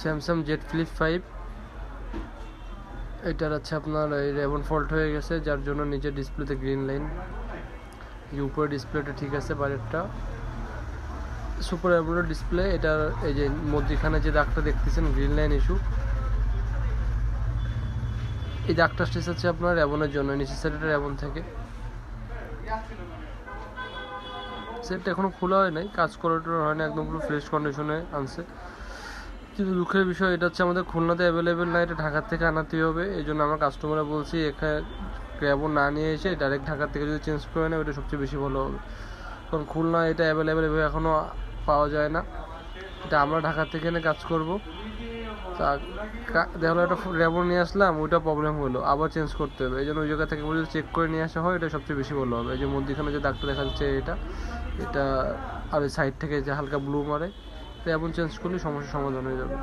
Samsung Z flip five এটার আছে আপনার এই রেবন ফল্ট হয়ে গেছে, যার জন্য নিচের ডিসপ্লেতে গ্রিন লাইন উপরে ডিসপ্লেটা ঠিক আছে বাইরেরটা সুপার অ্যামোলেড ডিসপ্লে এটার এই যে মধ্যখানে যে দাগটা দেখতেছেন গ্রিন লাইন ইস্যু এই দাগটা স্টেজ আছে আপনার র্যাবনের জন্য, নিচের সাইডে র্যাবন থেকে। সেটটা এখনও খোলা হয় নাই, কাজ করাটা হয় না একদম পুরো ফ্রেশ কন্ডিশনে আনছে। কিন্তু দুঃখের বিষয় এটা হচ্ছে আমাদের খুলনাতে অ্যাভেলেবেল না, এটা ঢাকার থেকে আনাতেই হবে। এই জন্য আমার কাস্টমাররা বলছি, এখানে ক্র্যাবও না নিয়ে এসে ডাইরেক্ট ঢাকার থেকে যদি চেঞ্জ করে নেয়, ওটা সবচেয়ে বেশি ভালো হবে। কারণ খুলনা এটা অ্যাভেলেবেল এভাবে এখনও পাওয়া যায় না। এটা আমরা ঢাকা থেকে এনে কাজ করব। তা কা- দেখা গেলো একটা র্যাবন নিয়ে আসলাম, ওইটা প্রবলেম হলো। আবার চেঞ্জ করতে হবে। এই জন্য ওই জায়গা থেকে যদি চেক করে নিয়ে আসা হয়, এটা সবচেয়ে বেশি ভালো হবে। এই যে মধ্যখানে যে দাগটা দেখা যাচ্ছে এটা এটা আর সাইড থেকে যে হালকা ব্লু মারে তো চেঞ্জ করলে সমস্যার সমাধান হয়ে যাবে।